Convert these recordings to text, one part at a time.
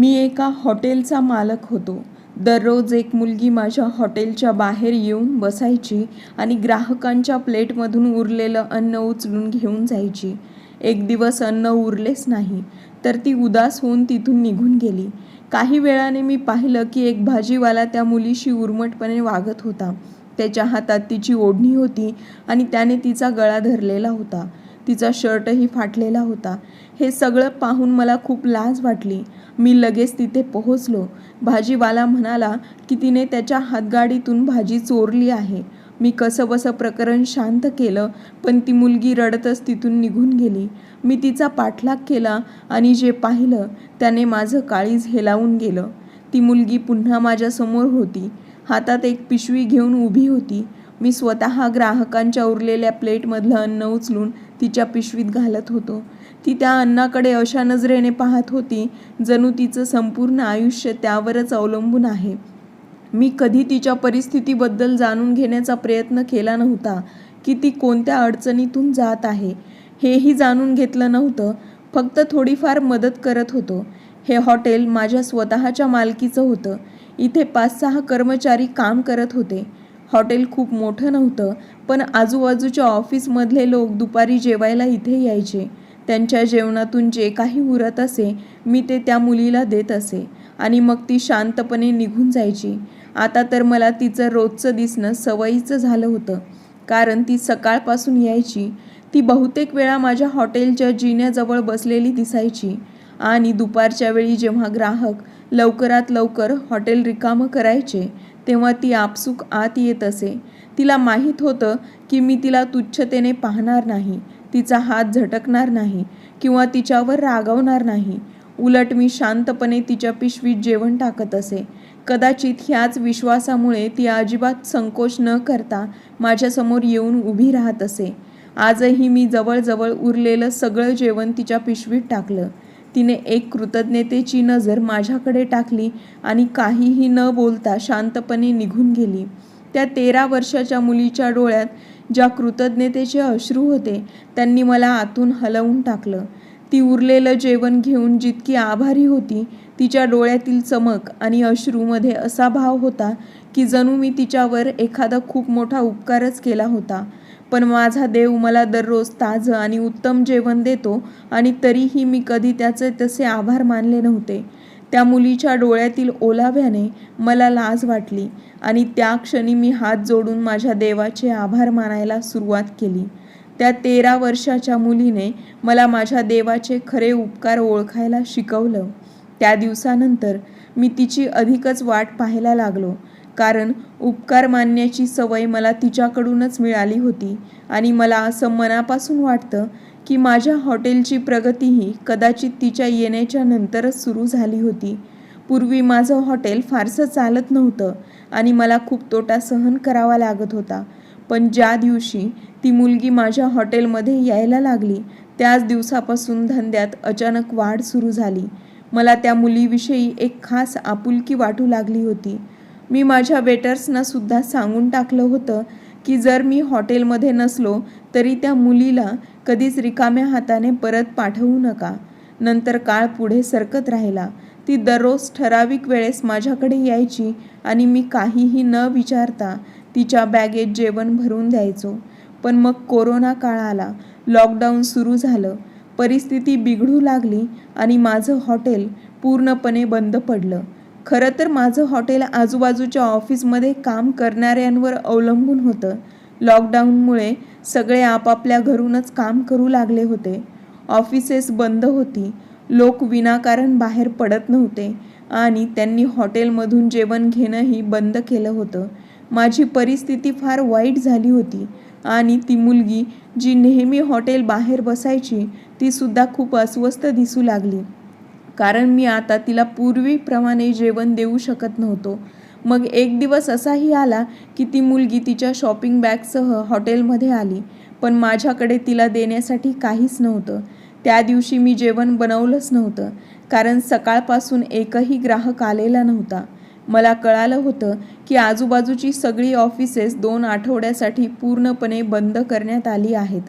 मी एका हॉटेलचा मालक होतो. दररोज एक मुलगी माझ्या हॉटेलच्या बाहेर येऊन बसायची आणि ग्राहकांच्या प्लेटमधून उरलेलं अन्न उचलून घेऊन जायची. एक दिवस अन्न उरलेच नाही तर ती उदास होऊन तिथून निघून गेली. काही वेळाने मी पाहिलं की एक भाजीवाला त्या मुलीशी उर्मटपणे वागत होता. त्याच्या हातात तिची ओढणी होती आणि त्याने तिचा गळा धरलेला होता. तिचा शर्टही फाटलेला होता. हे सगळं पाहून मला खूप लाज वाटली. मी लगेच तिथे पोहोचलो. भाजीवाला म्हणाला की तिने त्याच्या हातगाडीतून भाजी चोरली आहे. मी कसंबसं प्रकरण शांत केलं पण ती मुलगी रडतच तिथून निघून गेली. मी तिचा पाठलाग केला आणि जे पाहिलं त्याने माझं काळीज हेलावून गेलं. ती मुलगी पुन्हा माझ्यासमोर होती. हातात एक पिशवी घेऊन उभी होती. मी स्वतः ग्राहकांच्या उरलेल्या प्लेटमधलं अन्न उचलून तिच्या पिशवीत घालत होतो. ती त्या अन्नाकडे अशा नजरेने पाहत होती जणू तिचं संपूर्ण आयुष्य त्यावरच अवलंबून आहे. मी कधी तिच्या परिस्थितीबद्दल जाणून घेण्याचा प्रयत्न केला नव्हता की ती कोणत्या अडचणीतून जात आहे हेही जाणून घेतलं नव्हतं. फक्त थोडीफार मदत करत होतो. हे हॉटेल माझ्या स्वतःच्या मालकीचं होतं. इथे पाच सहा कर्मचारी काम करत होते. हॉटेल खूप मोठं नव्हतं पण आजूबाजूच्या ऑफिसमधले लोक दुपारी जेवायला इथे यायचे. त्यांच्या जेवणातून जे काही उरत असे मी ते त्या मुलीला देत असे. आणि मग ती शांतपणे निघून जायची. आता तर मला तिचं रोजचं दिसणं सवयीचं झालं होतं. कारण ती सकाळपासून यायची. ती बहुतेक वेळा माझ्या हॉटेलच्या जिन्याजवळ बसलेली दिसायची. आणि दुपारच्या वेळी जेव्हा ग्राहक लवकरात लवकर हॉटेल रिकामं करायचे तेव्हा ती आपसूक आत येत असे. तिला माहीत होतं की मी तिला तुच्छतेने पाहणार नाही. तिचा हात झटकणार नाही किंवा तिच्यावर रागवणार नाही. उलट मी शांतपणे तिच्या पिशवीत जेवण टाकत असे. कदाचित ह्याच विश्वासामुळे ती अजिबात संकोच न करता माझ्यासमोर येऊन उभी राहत असे. आजही मी जवळजवळ उरलेलं सगळं जेवण तिच्या पिशवीत टाकलं. तिने एक कृतज्ञतेची नजर माझ्याकडे टाकली आणि काहीही न बोलता शांतपणे निघून गेली. त्या तेरा वर्षाच्या मुलीच्या डोळ्यात ज्या कृतज्ञतेचे अश्रू होते त्यांनी मला आतून हलवून टाकलं. ती उरलेलं जेवण घेऊन जितकी आभारी होती तिच्या डोळ्यातील चमक आणि अश्रूमध्ये असा भाव होता की जणू मी तिच्यावर एखादा खूप मोठा उपकारच केला होता. पण माझा देव मला दररोज ताजं आणि उत्तम जेवण देतो आणि तरीही मी कधी त्याचे तसे आभार मानले नव्हते. त्या मुलीच्या डोळ्यातील ओलाव्याने मला लाज वाटली आणि त्या क्षणी मी हात जोडून माझ्या देवाचे आभार मानायला सुरुवात केली. त्या तेरा वर्षाच्या मुलीने मला माझ्या देवाचे खरे उपकार ओळखायला शिकवलं. त्या दिवसानंतर मी तिची अधिकच वाट पाहायला लागलो कारण उपकार मानण्याची सवय मला तिच्याकडूनच मिळाली होती आणि मला असं मनापासून वाटतं की माझ्या हॉटेलची प्रगतीही कदाचित तिच्या येण्याच्या नंतरच सुरू झाली होती. पूर्वी माझं हॉटेल फारसं चालत नव्हतं आणि मला खूप तोटा सहन करावा लागत होता. पण ज्या दिवशी ती मुलगी माझ्या हॉटेलमध्ये यायला लागली त्याच दिवसापासून धंद्यात अचानक वाढ सुरू झाली. मला त्या मुलीविषयी एक खास आपुलकी वाटू लागली होती. मी माझ्या वेटर्सना सुद्धा सांगून टाकलं होतं की जर मी हॉटेलमध्ये नसलो तरी त्या मुलीला कधीच रिकाम्या हाताने परत पाठवू नका. नंतर काळ पुढे सरकत राहिला. ती दररोज ठराविक वेळेस माझ्याकडे यायची आणि मी काहीही न विचारता तिच्या बॅगेत जेवण भरून द्यायचो. पण मग कोरोना काळ आला. लॉकडाऊन सुरू झालं. परिस्थिती बिघडू लागली आणि माझं हॉटेल पूर्णपणे बंद पडलं. खरं तर माझं हॉटेल आजूबाजूच्या ऑफिसमध्ये काम करणाऱ्यांवर अवलंबून होतं. लॉकडाऊनमुळे सगळे आपापल्या घरूनच काम करू लागले होते. ऑफिसेस बंद होती. लोक विनाकारण बाहेर पडत नव्हते आणि त्यांनी हॉटेलमधून जेवण घेणंही बंद केलं होतं. माझी परिस्थिती फार वाईट झाली होती आणि ती मुलगी जी नेहमी हॉटेल बाहेर बसायची ती सुद्धा खूप अस्वस्थ दिसू लागली. कारण मी आता तिला पूर्वीप्रमाणे जेवण देऊ शकत नव्हतो. मग एक दिवस असाही आला की ती मुलगी तिच्या शॉपिंग बॅगसह हॉटेलमध्ये आली. पण माझ्याकडे तिला देण्यासाठी काहीच नव्हतं. त्या दिवशी मी जेवण बनवलंच नव्हतं कारण सकाळपासून एकही ग्राहक आलेला नव्हता. मला कळालं होतं की आजूबाजूची सगळी ऑफिसेस दोन आठवड्यासाठी पूर्णपणे बंद करण्यात आली आहेत.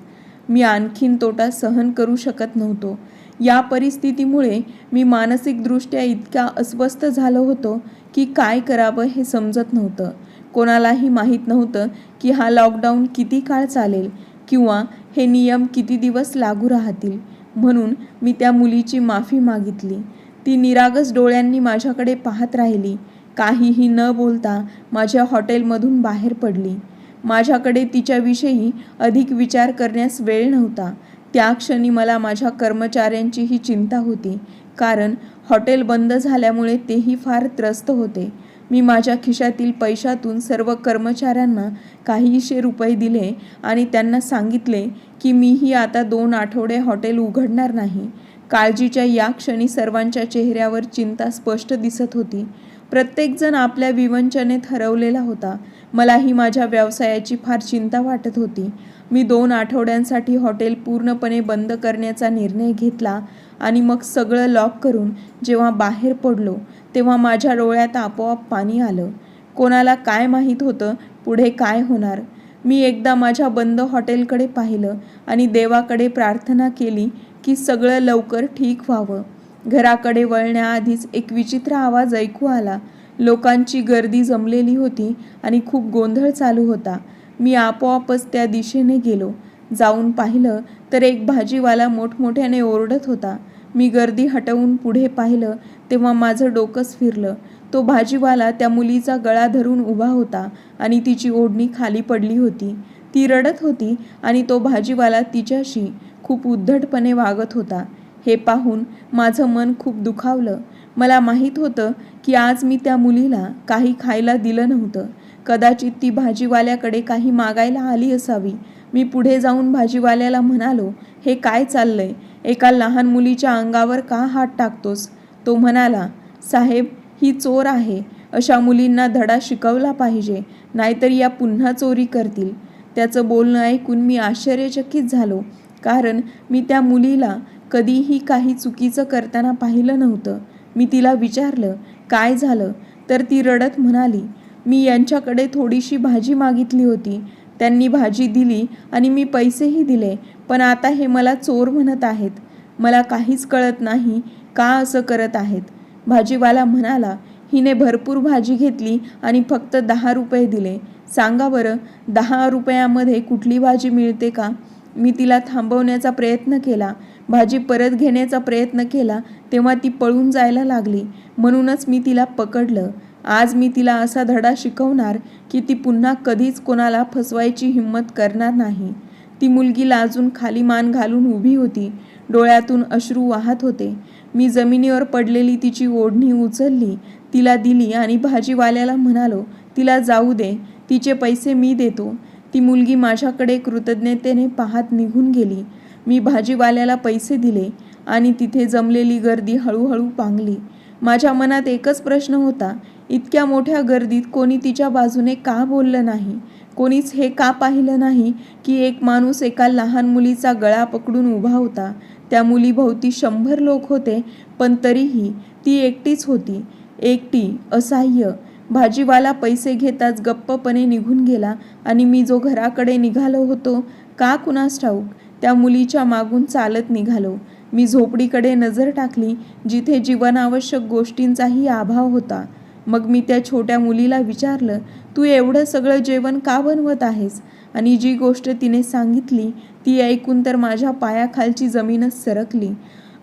मी आणखीन तोटा सहन करू शकत नव्हतो. या परिस्थितीमुळे मी मानसिकदृष्ट्या इतका अस्वस्थ झालो होतो की काय करावं हे समजत नव्हतं. कोणालाही माहीत नव्हतं की हा लॉकडाऊन किती काळ चालेल किंवा हे नियम किती दिवस लागू राहतील. म्हणून मी त्या मुलीची माफी मागितली. ती निरागस डोळ्यांनी माझ्याकडे पाहत राहिली. काहीही न बोलता माझ्या हॉटेलमधून बाहेर पडली. माझ्याकडे तिच्याविषयी अधिक विचार करण्यास वेळ नव्हता. त्या क्षणी मला माझ्या कर्मचाऱ्यांचीही चिंता होती. कारण हॉटेल बंद झाल्यामुळे तेही फार त्रस्त होते. मी माझ्या खिशातील पैशातून सर्व कर्मचाऱ्यांना काहीशे रुपये दिले आणि त्यांना सांगितले की मीही आता दोन आठवडे हॉटेल उघडणार नाही. काळजीच्या या क्षणी सर्वांच्या चेहऱ्यावर चिंता स्पष्ट दिसत होती. प्रत्येकजण आपल्या विवंचनेत हरवलेला होता. मलाही माझ्या व्यवसायाची फार चिंता वाटत होती. मी दोन आठवड्यांसाठी हॉटेल पूर्णपणे बंद करण्याचा निर्णय घेतला आणि मग सगळं लॉक करून जेव्हा बाहेर पडलो तेव्हा माझ्या डोळ्यात आपोआप पाणी आलं. कोणाला काय माहीत होतं पुढे काय होणार? मी एकदा माझ्या बंद हॉटेलकडे पाहिलं आणि देवाकडे प्रार्थना केली की सगळं लवकर ठीक व्हावं. घराकडे वळण्याआधीच एक विचित्र आवाज ऐकू आला. लोकांची गर्दी जमलेली होती आणि खूप गोंधळ चालू होता. मी आपोआपच त्या दिशेने गेलो. जाऊन पाहिलं तर एक भाजीवाला मोठमोठ्याने ओरडत होता. मी गर्दी हटवून पुढे पाहिलं तेव्हा माझं डोकंच फिरलं तो भाजीवाला त्या मुलीचा गळा धरून उभा होता आणि तिची ओढणी खाली पडली होती. ती रडत होती आणि तो भाजीवाला तिच्याशी खूप उद्धटपणे वागत होता. हे पाहून माझं मन खूप दुखावलं. मला माहीत होतं की आज मी त्या मुलीला काही खायला दिलं नव्हतं. कदाचित ती भाजीवाल्याकडे काही मागायला आली असावी. मी पुढे जाऊन भाजीवाल्याला म्हणालो हे काय चाललंय? एका लहान मुलीच्या अंगावर का हात टाकतोस? तो म्हणाला साहेब ही चोर आहे. अशा मुलींना धडा शिकवला पाहिजे नाहीतर या पुन्हा चोरी करतील. त्याचं बोलणं ऐकून मी आश्चर्यचकित झालो कारण मी त्या मुलीला कधीही काही चुकीचं करताना पाहिलं नव्हतं. मी तिला विचारलं काय झालं? तर ती रडत म्हणाली मी यांच्याकडे थोडीशी भाजी मागितली होती. त्यांनी भाजी दिली आणि मी पैसेही दिले पण आता हे मला चोर म्हणत आहेत. मला काहीच कळत नाही का असं करत आहेत. भाजीवाला म्हणाला हिने भरपूर भाजी घेतली आणि फक्त दहा रुपये दिले. सांगा बरं दहा रुपयामध्ये कुठली भाजी मिळते का? मी तिला थांबवण्याचा प्रयत्न केला. भाजी परत घेण्याचा प्रयत्न केला तेव्हा ती पळून जायला लागली. म्हणूनच मी तिला पकडलं. आज मी तिला असा धडा शिकवणार की ती पुन्हा कधीच कोणाला फसवायची हिंमत करणार नाही. ती मुलगी लाजून खाली मान घालून उभी होती. डोळ्यातून अश्रू वाहत होते. मी जमिनीवर पडलेली तिची ओढणी उचलली. तिला दिली आणि भाजीवाल्याला म्हणालो तिला जाऊ दे. तिचे पैसे मी देतो. ती मुलगी माझ्याकडे कृतज्ञतेने पाहत निघून गेली. मी भाजीवाल्याला पैसे दिले आणि तिथे जमलेली गर्दी हळूहळू पांगली. माझ्या मनात एकच प्रश्न होता इतक्या मोठ्या गर्दीत कोणी तिच्या बाजूने का बोललं नाही? कोणीच हे का पाहिलं नाही की एक माणूस एका लहान मुलीचा गळा पकडून उभा होता? त्या मुलीभोवती शंभर लोक होते पण तरीही ती एकटीच होती. एकटी असहाय्य. भाजीवाला पैसे घेताच गप्पपणे निघून गेला आणि मी जो घराकडे निघालो होतो का कुणास ठाऊक त्या मुलीच्या मागून चालत निघालो. मी झोपडीकडे नजर टाकली जिथे जीवनावश्यक गोष्टींचाही अभाव होता. मग मी त्या छोट्या मुलीला विचारलं तू एवढं सगळं जेवण का बनवत आहेस? आणि जी गोष्ट तिने सांगितली ती ऐकून तर माझ्या पायाखालची जमीनच सरकली.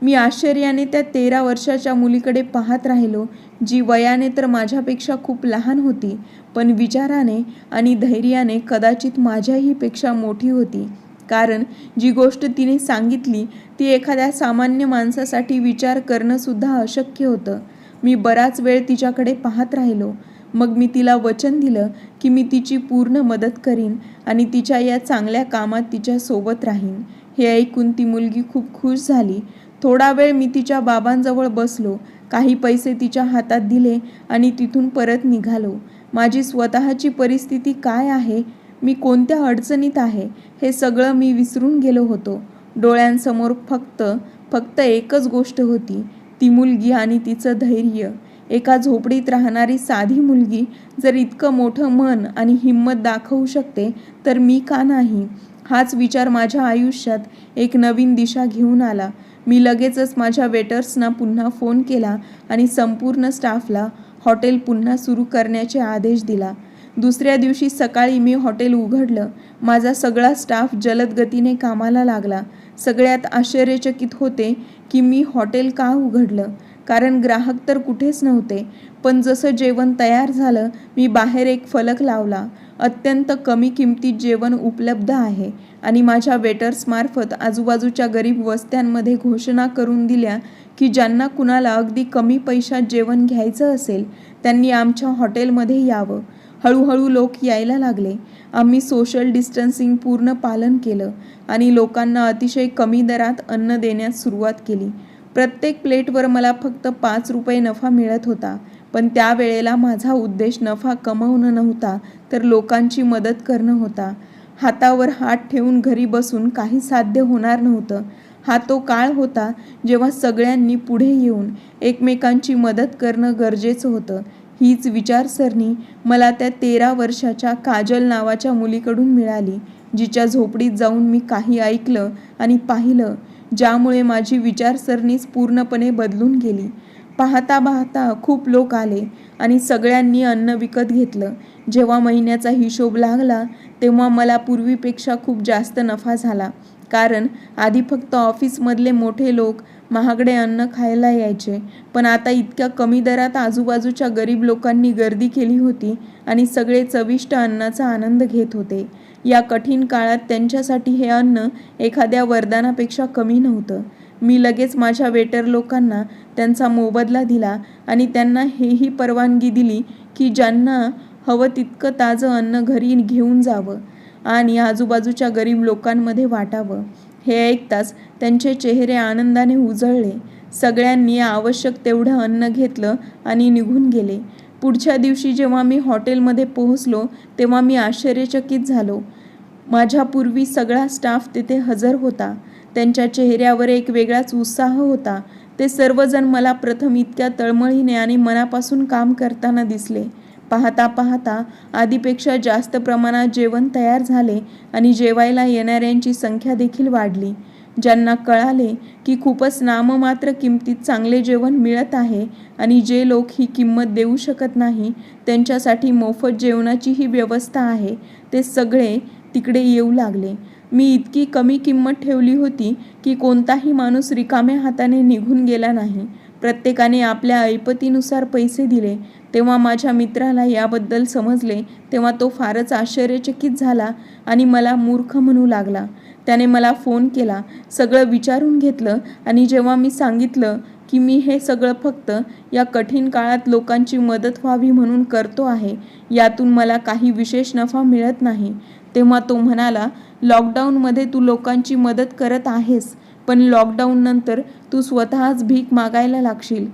मी आश्चर्याने त्या तेरा वर्षाच्या मुलीकडे पाहत राहिलो जी वयाने तर माझ्यापेक्षा खूप लहान होती पण विचाराने आणि धैर्याने कदाचित माझ्याही पेक्षा मोठी होती. कारण जी गोष्ट तिने सांगितली ती एखाद्या सामान्य माणसासाठी विचार करणंसुद्धा अशक्य होतं. मी बराच वेळ तिच्याकडे पाहत राहिलो. मग मी तिला वचन दिलं की मी तिची पूर्ण मदत करीन आणि तिच्या या चांगल्या कामात तिच्या सोबत राहीन. हे ऐकून ती मुलगी खूप खुश झाली. थोडा वेळ मी तिच्या बाबांजवळ बसलो. काही पैसे तिच्या हातात दिले आणि तिथून परत निघालो. माझी स्वतःची परिस्थिती काय आहे? मी कोणत्या अडचणीत आहे? हे सगळं मी विसरून गेलो होतो. डोळ्यांसमोर फक्त फक्त एकच गोष्ट होती. ती मुलगी आणि तिचं धैर्य. एका झोपडीत राहणारी साधी मुलगी जर इतकं मोठं मन आणि हिंमत दाखवू शकते तर मी का नाही? हाच विचार माझ्या आयुष्यात एक नवीन दिशा घेऊन आला. मी लगेचच माझ्या वेटर्सना पुन्हा फोन केला आणि संपूर्ण स्टाफला हॉटेल पुन्हा सुरू करण्याचे आदेश दिला. दुसऱ्या दिवशी सकाळी मी हॉटेल उघडलं. माझा सगळा स्टाफ जलद गतीने कामाला लागला. सगळ्यात आश्चर्यचकित होते की मी हॉटेल का उघडलं? कारण ग्राहक तर कुठेच नव्हते. पण जसं जेवण तयार झालं मी बाहेर एक फलक लावला. अत्यंत कमी किमतीत जेवण उपलब्ध आहे. आणि माझ्या वेटर्समार्फत आजूबाजूच्या गरीब वस्त्यांमध्ये घोषणा करून दिल्या की ज्यांना कुणाला अगदी कमी पैशात जेवण घ्यायचं असेल त्यांनी आमच्या हॉटेलमध्ये यावं. हळूहळू लोक यायला लागले. आम्ही सोशल डिस्टन्सिंग पूर्ण पालन केलं आणि लोकांना अतिशय कमी दरात अन्न देण्यास सुरुवात केली. प्रत्येक प्लेटवर मला फक्त पाच रुपये नफा मिळत होता. पण त्यावेळेला माझा उद्देश नफा कमवणं नव्हता तर लोकांची मदत करणं होता. हातावर हात ठेवून घरी बसून काही साध्य होणार नव्हतं. हा तो काळ होता जेव्हा सगळ्यांनी पुढे येऊन एकमेकांची मदत करणं गरजेचं होतं. हीच विचारसरणी मला त्या तेरा वर्षाच्या काजल नावाच्या मुलीकडून मिळाली जिच्या झोपडीत जाऊन मी काही ऐकलं आणि पाहिलं ज्यामुळे माझी विचारसरणीच पूर्णपणे बदलून गेली. पाहता पाहता खूप लोक आले आणि सगळ्यांनी अन्न विकत घेतलं. जेव्हा महिन्याचा हिशोब लागला तेव्हा मला पूर्वीपेक्षा खूप जास्त नफा झाला. कारण आधी फक्त ऑफिसमधले मोठे लोक महागडे अन्न खायला यायचे. पण आता इतक्या कमी दरात आजूबाजूच्या गरीब लोकांनी गर्दी केली होती आणि सगळे चविष्ट अन्नाचा आनंद घेत होते. या कठीण काळात त्यांच्यासाठी हे अन्न एखाद्या वरदानापेक्षा कमी नव्हतं. मी लगेच माझ्या वेटर लोकांना त्यांचा मोबदला दिला आणि त्यांना हेही परवानगी दिली की ज्यांना हवं तितकं ताजं अन्न घरी घेऊन जावं आणि आजूबाजूच्या गरीब लोकांमध्ये वाटावं. हे ऐकताच त्यांचे चेहरे आनंदाने उजळले. सगळ्यांनी आवश्यक तेवढं अन्न घेतलं आणि निघून गेले. पुढच्या दिवशी जेव्हा मी हॉटेलमध्ये पोहोचलो तेव्हा मी आश्चर्यचकित झालो. माझ्यापूर्वी सगळा स्टाफ तिथे हजर होता. त्यांच्या चेहऱ्यावर एक वेगळाच उत्साह होता. ते सर्वजण मला प्रथम इतक्या तळमळीने आणि मनापासून काम करताना दिसले. पाहता पाहता आधीपेक्षा जास्त प्रमाणात जेवण तयार झाले आणि जेवायला येणाऱ्यांची संख्या देखील वाढली. ज्यांना कळाले की खूपच नाममात्र किमतीत चांगले जेवण मिळत आहे आणि जे लोक ही किंमत देऊ शकत नाही त्यांच्यासाठी मोफत जेवणाची ही व्यवस्था आहे ते सगळे तिकडे येऊ लागले. मी इतकी कमी किंमत ठेवली होती की कोणताही माणूस रिकाम्या हाताने निघून गेला नाही. प्रत्येकाने आपल्या ऐपतीनुसार पैसे दिले. तेव्हा माझ्या मित्राला याबद्दल समजले तेव्हा तो फारच आश्चर्यचकित झाला आणि मला मूर्ख म्हणू लागला. त्याने मला फोन केला सगळं विचारून घेतलं आणि जेव्हा मी सांगितलं की मी हे सगळं फक्त या कठीण काळात लोकांची मदत व्हावी म्हणून करतो आहे यातून मला काही विशेष नफा मिळत नाही तेव्हा तो म्हणाला लॉकडाऊनमध्ये तू लोकांची मदत करत आहेस पण लॉकडाऊननंतर तू स्वतःच भीक मागायला लागशील.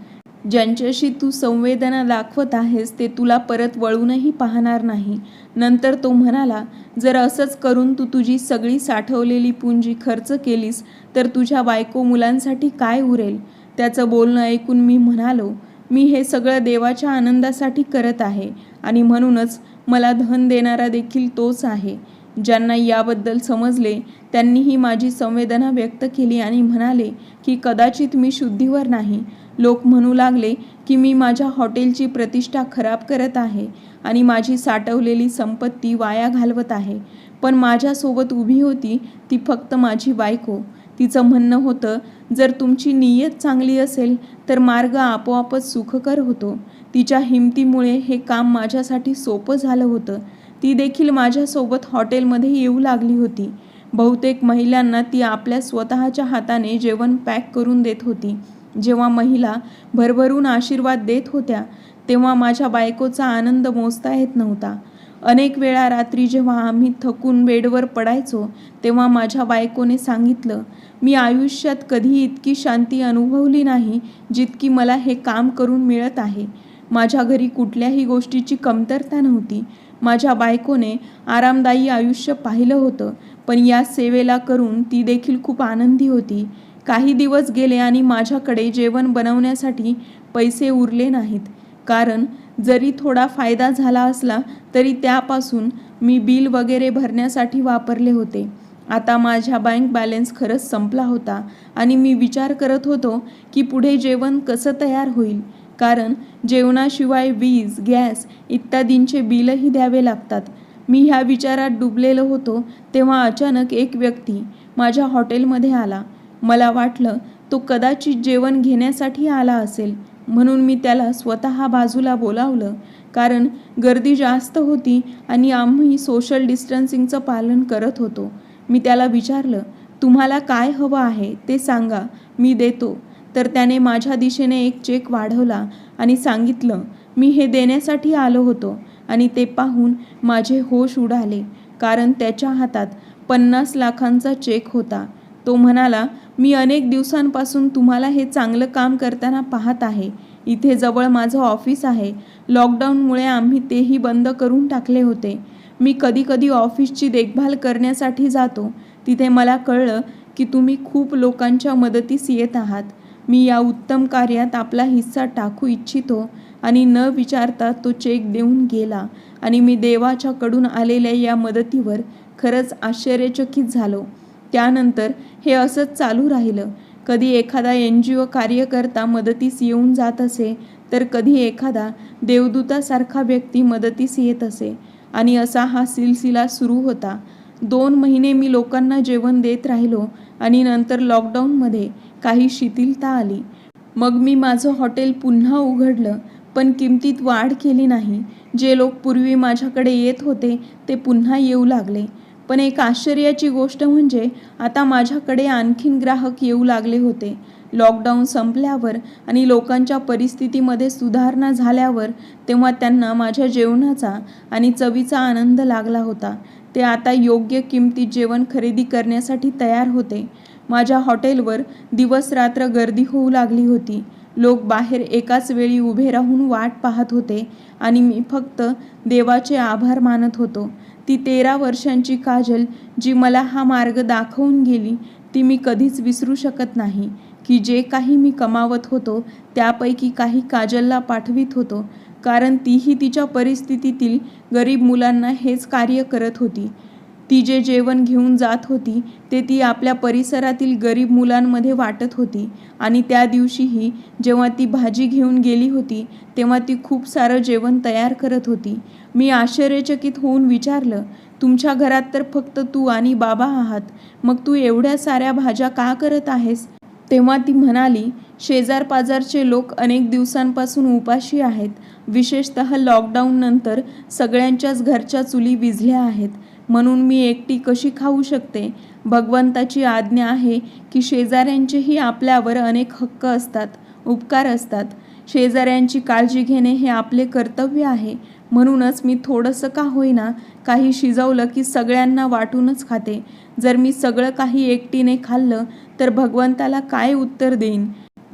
ज्यांच्याशी तू संवेदना दाखवत आहेस ते तुला परत वळूनही पाहणार नाही. नंतर तो म्हणाला जर असंच करून तू तुझी सगळी साठवलेली पुंजी खर्च केलीस तर तुझ्या बायको मुलांसाठी काय उरेल? त्याचं बोलणं ऐकून मी म्हणालो मी हे सगळं देवाच्या आनंदासाठी करत आहे आणि म्हणूनच मला धन देणारा देखील तोच आहे. ज्यांना याबद्दल समजले त्यांनीही माझी संवेदना व्यक्त केली आणि म्हणाले की कदाचित मी शुद्धीवर नाही. लोक म्हणू लागले की मी माझ्या हॉटेलची प्रतिष्ठा खराब करत आहे आणि माझी साठवलेली संपत्ती वाया घालवत आहे. पण माझ्यासोबत उभी होती ती फक्त माझी बायको. तिचं म्हणणं होतं जर तुमची नियत चांगली असेल तर मार्ग आपोआपच सुखकर होतो. तिच्या हिमतीमुळे हे काम माझ्यासाठी सोपं झालं होतं. ती देखील माझ्यासोबत हॉटेलमध्ये येऊ लागली होती. बहुतेक महिलांना ती आपल्या स्वतःच्या हाताने जेवण पॅक करून देत होती. जेव्हा महिला भरभरून आशीर्वाद देत होत्या तेव्हा माझ्या बायकोचा आनंद मोजता येत नव्हता. अनेक वेळा रात्री जेव्हा आम्ही थकून बेडवर पडायचो तेव्हा माझ्या बायकोने सांगितलं मी आयुष्यात कधी इतकी शांती अनुभवली नाही जितकी मला हे काम करून मिळत आहे. माझ्या घरी कुठल्याही गोष्टीची कमतरता नव्हती. माझ्या बायकोने आरामदायी आयुष्य पाहिलं होतं पण या सेवेला करून ती देखील खूप आनंदी होती. काही दिवस गेले आणि माझ्याकडे जेवण बनवण्यासाठी पैसे उरले नाहीत. कारण जरी थोडा फायदा झाला असला तरी त्यापासून मी बिल वगैरे भरण्यासाठी वापरले होते. आता माझ्या बँक बॅलन्स खरंच संपला होता आणि मी विचार करत होतो की पुढे जेवण कसं तयार होईल. कारण जेवणाशिवाय वीज गॅस इत्यादींचे बिलही द्यावे लागतात. मी ह्या विचारात डुबलेलो होतो तेव्हा अचानक एक व्यक्ती माझ्या हॉटेलमध्ये आला. मला वाटलं तो कदाचित जेवण घेण्यासाठी आला असेल. म्हणून मी त्याला स्वतः बाजूला बोलावलं कारण गर्दी जास्त होती आणि आम्ही सोशल डिस्टन्सिंगचं पालन करत होतो. मी त्याला विचारलं तुम्हाला काय हवं आहे ते सांगा मी देतो. तर त्याने माझ्या दिशेने एक चेक वाढवला आणि सांगितलं मी हे देण्यासाठी आलो होतो आणि ते पाहून माझे होश उडाले कारण त्याच्या हातात पन्नास लाखांचा चेक होता. तो म्हणाला मी अनेक दिवसांपासून तुम्हाला हे चांगलं काम करताना पाहत आहे. इथे जवळ माझं ऑफिस आहे. लॉकडाऊनमुळे आम्ही तेही बंद करून टाकले होते. मी कधीकधी ऑफिसची देखभाल करण्यासाठी जातो. तिथे मला कळलं की तुम्ही खूप लोकांच्या मदतीस येत आहात. मी या उत्तम कार्यात आपला हिस्सा टाकू इच्छितो आणि न विचारता तो चेक देऊन गेला आणि मी देवाच्याकडून आलेल्या या मदतीवर खरंच आश्चर्यचकित झालो. त्यानंतर हे असंच चालू राहिलं. कधी एखादा एन जी ओ कार्यकर्ता मदतीस येऊन जात असे तर कधी एखादा देवदूतासारखा व्यक्ती मदतीस येत असे. आणि असा हा सिलसिला सुरू होता. दोन महिने मी लोकांना जेवण देत राहिलो आणि नंतर लॉकडाऊनमध्ये काही शिथिलता आली. मग मी माझं हॉटेल पुन्हा उघडलं पण किमतीत वाढ केली नाही. जे लोक पूर्वी माझ्याकडे येत होते ते पुन्हा येऊ लागले. पण एक आश्चर्याची गोष्ट म्हणजे आता माझ्याकडे आणखीन ग्राहक येऊ लागले होते. लॉकडाऊन संपल्यावर आणि लोकांच्या परिस्थितीमध्ये सुधारणा झाल्यावर तेव्हा त्यांना माझ्या जेवणाचा आणि चवीचा आनंद लागला होता. ते आता योग्य किमतीत जेवण खरेदी करण्यासाठी तयार होते. माझ्या हॉटेलवर दिवस रात्र गर्दी होऊ लागली होती. लोक बाहेर एकाच वेळी उभे राहून वाट पाहत होते आणि मी फक्त देवाचे आभार मानत होतो. ती तेरा वर्षांची काजल जी मला हा मार्ग दाखवून गेली ती मी कधीच विसरू शकत नाही. की जे काही मी कमावत होतो त्यापैकी काही काजलला पाठवित होतो. कारण तीही तिच्या परिस्थितीतील गरीब मुलांना हेच कार्य करत होती. ती जे जेवण घेऊन जात होती ते ती आपल्या परिसरातील गरीब मुलांमध्ये वाटत होती. आणि त्या दिवशीही जेव्हा ती भाजी घेऊन गेली होती तेव्हा ती खूप सारं जेवण तयार करत होती. मी आश्चर्यचकित होऊन विचारलं तुमच्या घरात तर फक्त तू आणि बाबा आहात मग तू एवढ्या साऱ्या भाज्या का करत आहेस? तेव्हा ती म्हणाली शेजारपाजारचे लोक अनेक दिवसांपासून उपाशी आहेत. विशेषतः लॉकडाऊननंतर सगळ्यांच्याच घरच्या चुली विझल्या आहेत. म्हणून मी एकटी कशी खाऊ शकते? भगवंताची आज्ञा आहे की शेजाऱ्यांचेही आपल्यावर अनेक हक्क असतात उपकार असतात. शेजाऱ्यांची काळजी घेणे हे आपले कर्तव्य आहे. म्हणूनच मी थोडंसं का होईना काही शिजवलं की सगळ्यांना वाटूनच खाते. जर मी सगळं काही एकटीने खाल्लं तर भगवंताला काय उत्तर देईन?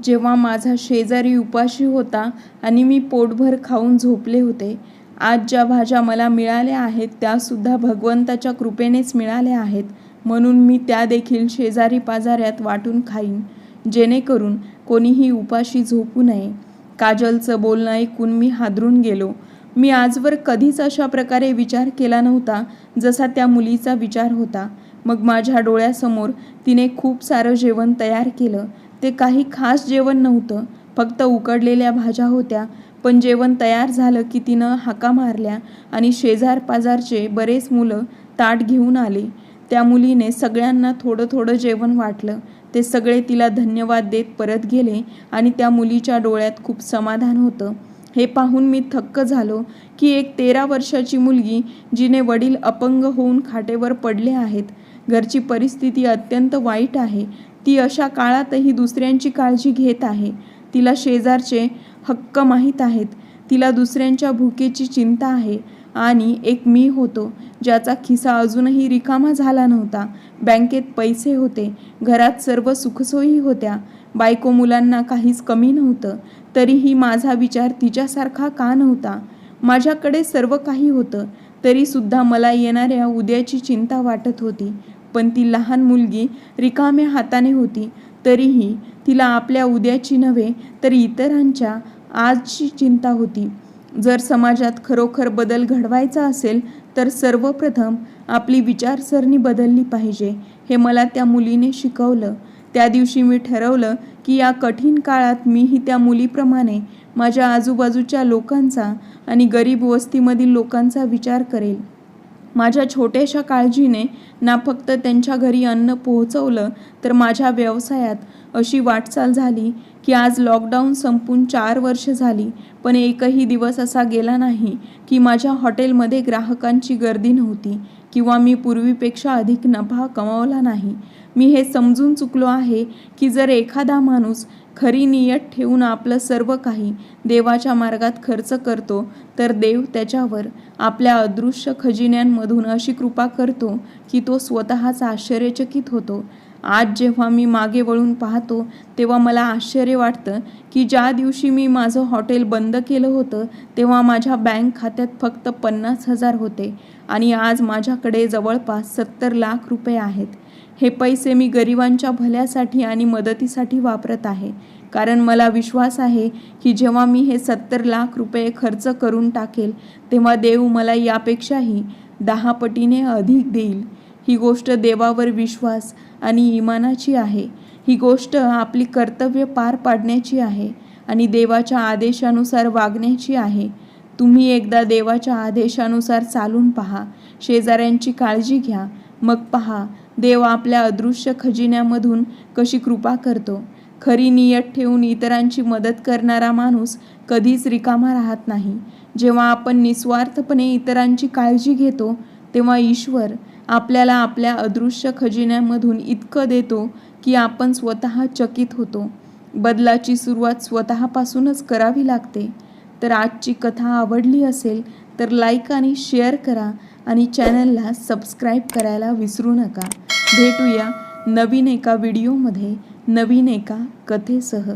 जेव्हा माझा शेजारी उपाशी होता आणि मी पोटभर खाऊन झोपले होते आज ज्या भाज्या मला मिळाल्या आहेत त्यासुद्धा भगवंताच्या कृपेनेच मिळाल्या आहेत. म्हणून मी त्या देखील शेजारी पाजाऱ्यात वाटून खाईन. जेणेकरून कोणीही उपाशी झोपू नये. काजलचं बोलणं ऐकून मी हादरून गेलो. मी आजवर कधीच अशा प्रकारे विचार केला नव्हता जसा त्या मुलीचा विचार होता. मग माझ्या डोळ्यासमोर तिने खूप सारं जेवण तयार केलं. ते काही खास जेवण नव्हतं फक्त उकडलेल्या भाज्या होत्या. पण जेवण तयार झालं की तिनं हाका मारल्या आणि शेजार पाजारचे बरेच मुलं ताट घेऊन आले. त्या मुलीने सगळ्यांना थोडं थोडं जेवण वाटलं. ते सगळे तिला धन्यवाद देत परत गेले आणि त्या मुलीच्या डोळ्यात खूप समाधान होतं. हे पाहून मी थक्क झालो की एक तेरा वर्षाची मुलगी जिने वडील अपंग होऊन खाटेवर पडले आहेत. घरची परिस्थिती अत्यंत वाईट आहे. ती अशा काळातही दुसऱ्यांची काळजी घेत आहे. तिला शेजारचे हक्क माहीत आहेत. तिला दुसऱ्यांच्या भुकेची चिंता आहे. आणि एक मी होतो ज्याचा खिसा अजूनही रिकामा झाला नव्हता. बँकेत पैसे होते. घरात सर्व सुखसोयी होत्या. बायको मुलांना काहीच कमी नव्हतं. तरीही माझा विचार तिच्यासारखा का नव्हता? माझ्याकडे सर्व काही होतं. तरीसुद्धा मला येणाऱ्या उद्याची चिंता वाटत होती. पण ती लहान मुलगी रिकाम्या हाताने होती. तरीही तिला आपल्या उद्याची नव्हे तर इतरांच्या आजची चिंता होती. जर समाजात खरोखर बदल घडवायचा असेल तर सर्वप्रथम आपली विचारसरणी बदलली पाहिजे. हे मला त्या मुलीने शिकवलं. त्या दिवशी मी ठरवलं की या कठीण काळात मीही त्या मुलीप्रमाणे माझ्या आजूबाजूच्या लोकांचा आणि गरीब वस्तीमधील लोकांचा विचार करेल. माझ्या छोट्याशा काळजीने ना फक्त त्यांच्या घरी अन्न पोहोचवलं तर माझ्या व्यवसायात अशी वाटचाल झाली की आज लॉकडाऊन संपून चार वर्ष झाली पण एकही दिवस असा गेला नाही की माझ्या हॉटेलमध्ये ग्राहकांची गर्दी नव्हती किंवा मी पूर्वीपेक्षा अधिक नफा कमावला नाही. मी हे समजून चुकलो आहे की जर एखादा माणूस खरी नियत ठेवून आपलं सर्व काही देवाच्या मार्गात खर्च करतो तर देव त्याच्यावर आपल्या अदृश्य खजिन्यांमधून अशी कृपा करतो की तो स्वतःच आश्चर्यचकित होतो. आज जेव्हा मी मागे वळून पाहतो तेव्हा मला आश्चर्य वाटतं की ज्या दिवशी मी माझं हॉटेल बंद केलं होतं तेव्हा माझ्या बँक खात्यात फक्त पन्नास हजार होते आणि आज माझ्याकडे जवळपास सत्तर लाख रुपये आहेत. हे पैसे मी गरिबांच्या भल्यासाठी आणि मदतीसाठी वापरत आहे कारण मला विश्वास आहे की जेव्हा मी हे सत्तर लाख रुपये खर्च करून टाकेल तेव्हा देव मला यापेक्षाही दहा पटीने अधिक देईल. ही गोष्ट देवावर विश्वास आणि इमानाची आहे. ही गोष्ट आपली कर्तव्य पार पाडण्याची आहे आणि देवाच्या आदेशानुसार वागण्याची आहे. तुम्ही एकदा देवाच्या आदेशानुसार चालून पहा. शेजाऱ्यांची काळजी घ्या. मग पहा देव आपल्या अदृश्य खजिन्यामधून कशी कृपा करतो. खरी नियत ठेवून इतरांची मदत करणारा माणूस कधीच रिकामा राहत नाही. जेव्हा आपण निस्वार्थपणे इतरांची काळजी घेतो तेव्हा ईश्वर आपल्याला आपल्या अदृश्य खजिन्यामधून इतकं देतो की आपण स्वतः चकित होतो. बदलाची सुरुवात स्वतःपासूनच करावी लागते. तर आजची कथा आवडली असेल तर लाईक आणि शेअर करा आणि चॅनलला सबस्क्राईब करायला विसरू नका. भेटूया नवीन एका व्हिडिओमध्ये नवीन एका कथेसह.